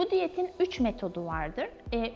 Bu diyetin 3 metodu vardır.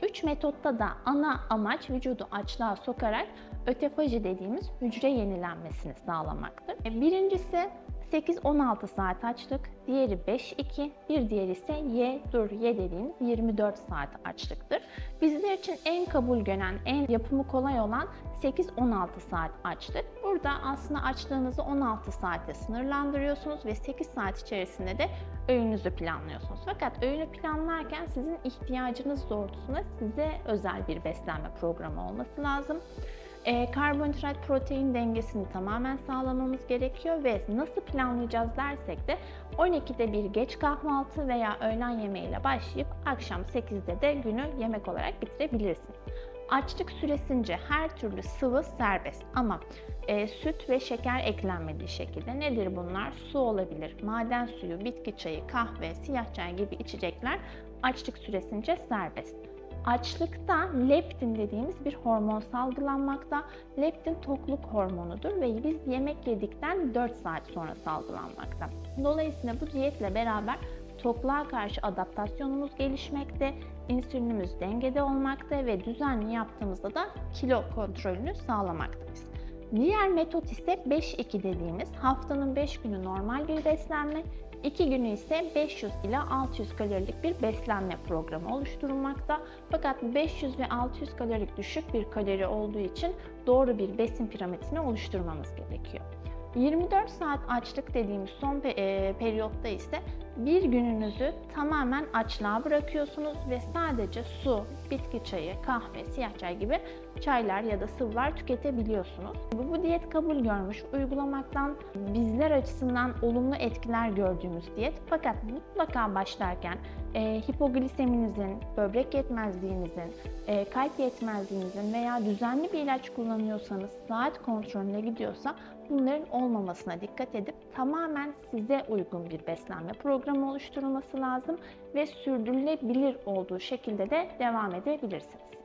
3 metotta da ana amaç vücudu açlığa sokarak ötefaji dediğimiz hücre yenilenmesini sağlamaktır. E, Birincisi 8-16 saat açlık, diğeri 5-2, bir diğeri ise ye dur ye dediğimiz 24 saat açlıktır. Bizler için en kabul gören, en yapımı kolay olan 8-16 saat açlık. Burada aslında açlığınızı 16 saate sınırlandırıyorsunuz ve 8 saat içerisinde de öğününüzü planlıyorsunuz. Fakat öğünü planlarken sizin ihtiyacınız doğrultusunda size özel bir beslenme programı olması lazım. E, karbonhidrat protein dengesini tamamen sağlamamız gerekiyor ve nasıl planlayacağız dersek de 12'de bir geç kahvaltı veya öğlen yemeğiyle başlayıp akşam 8'de de günü yemek olarak bitirebilirsiniz. Açlık süresince her türlü sıvı serbest ama e, süt ve şeker eklenmediği şekilde nedir bunlar? Su olabilir, maden suyu, bitki çayı, kahve, siyah çay gibi içecekler açlık süresince serbest. Açlıkta leptin dediğimiz bir hormon salgılanmakta. Leptin tokluk hormonudur ve biz yemek yedikten 4 saat sonra salgılanmakta. Dolayısıyla bu diyetle beraber tokluğa karşı adaptasyonumuz gelişmekte, insülinimiz dengede olmakta ve düzenli yaptığımızda da kilo kontrolünü sağlamaktayız. Diğer metot ise 5-2 dediğimiz haftanın 5 günü normal bir beslenme, 2 günü ise 500 ila 600 kalorilik bir beslenme programı oluşturulmakta. Fakat 500 ve 600 kalorilik düşük bir kalori olduğu için doğru bir besin piramidini oluşturmamız gerekiyor. 24 saat açlık dediğimiz son e, periyotta ise bir gününüzü tamamen açlığa bırakıyorsunuz ve sadece su, bitki çayı, kahve, siyah çay gibi çaylar ya da sıvılar tüketebiliyorsunuz. Bu, bu diyet kabul görmüş, uygulamaktan bizler açısından olumlu etkiler gördüğümüz diyet. Fakat mutlaka başlarken e, hipogliseminizin, böbrek yetmezliğinizin, e, kalp yetmezliğinizin veya düzenli bir ilaç kullanıyorsanız, saat kontrolüne gidiyorsa bunların olmamasına dikkat edip tamamen size uygun bir beslenme programı oluşturulması lazım ve sürdürülebilir olduğu şekilde de devam edebilirsiniz.